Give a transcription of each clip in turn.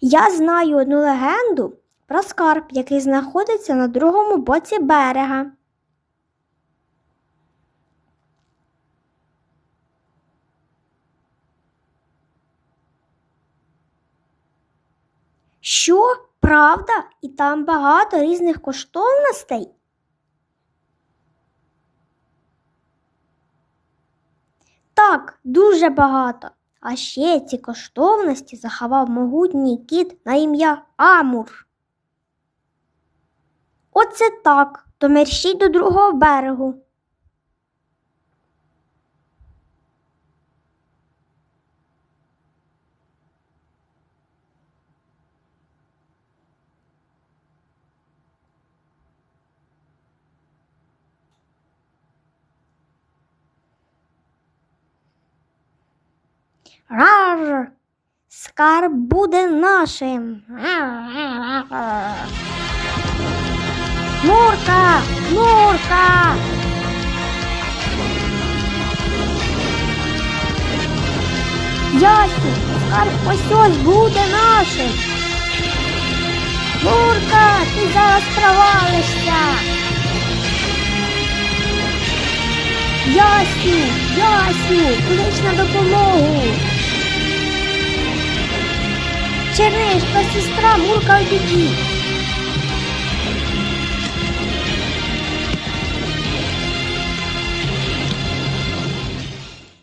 Я знаю одну легенду про скарб, який знаходиться на другому боці берега. Що? Правда? І там багато різних коштовностей? Так, дуже багато. А ще ці коштовності заховав могутній кіт на ім'я Амур. Оце так, то мерщій до другого берегу. Рар! Скарб буде нашим. Мурка! Мурка! Ясю, скарб ось буде нашим. Мурка, ти зараз провалишся. Ясю, Ясю, клич на допомогу. Чернишка, сестра, Мурка, у біді.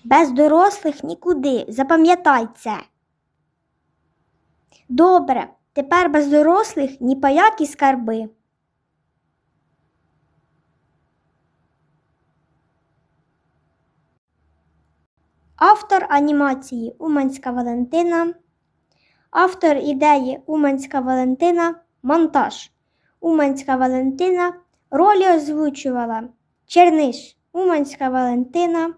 Без дорослих нікуди, запам'ятай це. Добре, тепер без дорослих ні по які скарби. Автор анімації Уманська Валентина. Автор ідеї Уманська Валентина. Монтаж. Уманська Валентина. Ролі озвучувала Черниш Уманська Валентина.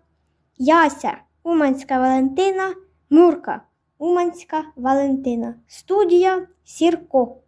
Яся Уманська Валентина. Мурка Уманська Валентина. Студія Сірко.